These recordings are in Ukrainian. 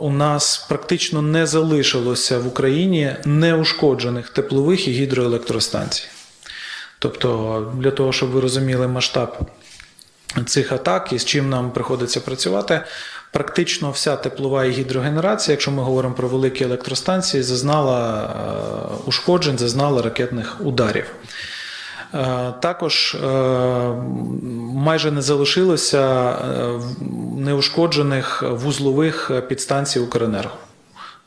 у нас практично не залишилося в Україні неушкоджених теплових і гідроелектростанцій. Тобто, для того, щоб ви розуміли масштаб цих атак і з чим нам приходиться працювати, практично вся теплова і гідрогенерація, якщо ми говоримо про великі електростанції, зазнала е, ушкоджень, зазнала ракетних ударів. Е, Також е, майже не залишилося е, неушкоджених вузлових підстанцій Укренерго.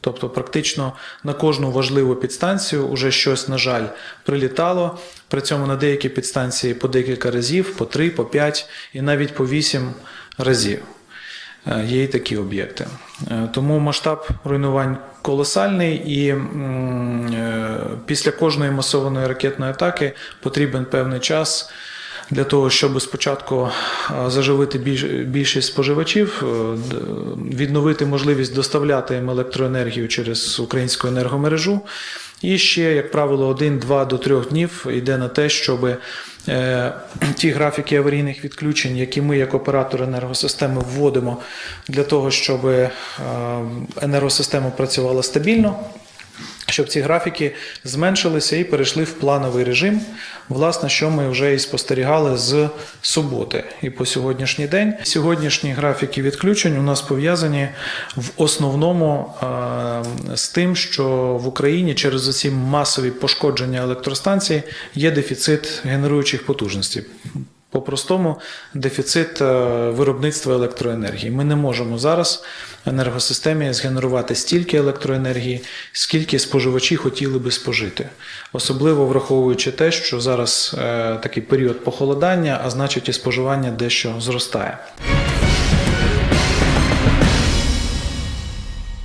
Тобто, практично на кожну важливу підстанцію вже щось, на жаль, прилітало. При цьому на деякі підстанції по декілька разів, по три, по п'ять і навіть по вісім разів. Є і такі об'єкти. Тому масштаб руйнувань колосальний, і після кожної масованої ракетної атаки потрібен певний час для того, щоб спочатку е, заживити більш- більшість споживачів, е, відновити можливість доставляти їм електроенергію через українську енергомережу. І ще, як правило, один, два до трьох днів йде на те, щоб е, ті графіки аварійних відключень, які ми як оператор енергосистеми вводимо для того, щоб енергосистема працювала стабільно, щоб ці графіки зменшилися і перейшли в плановий режим. Власне, що ми вже і спостерігали з суботи і по сьогоднішній день. Сьогоднішні графіки відключень у нас пов'язані в основному е, з тим, що в Україні через оці масові пошкодження електростанцій є дефіцит генеруючих потужностей. По-простому, дефіцит е, виробництва електроенергії. Ми не можемо зараз в енергосистемі згенерувати стільки електроенергії, скільки споживачі хотіли би спожити. Особливо враховуючи те, що зараз е, такий період похолодання, а значить і споживання дещо зростає.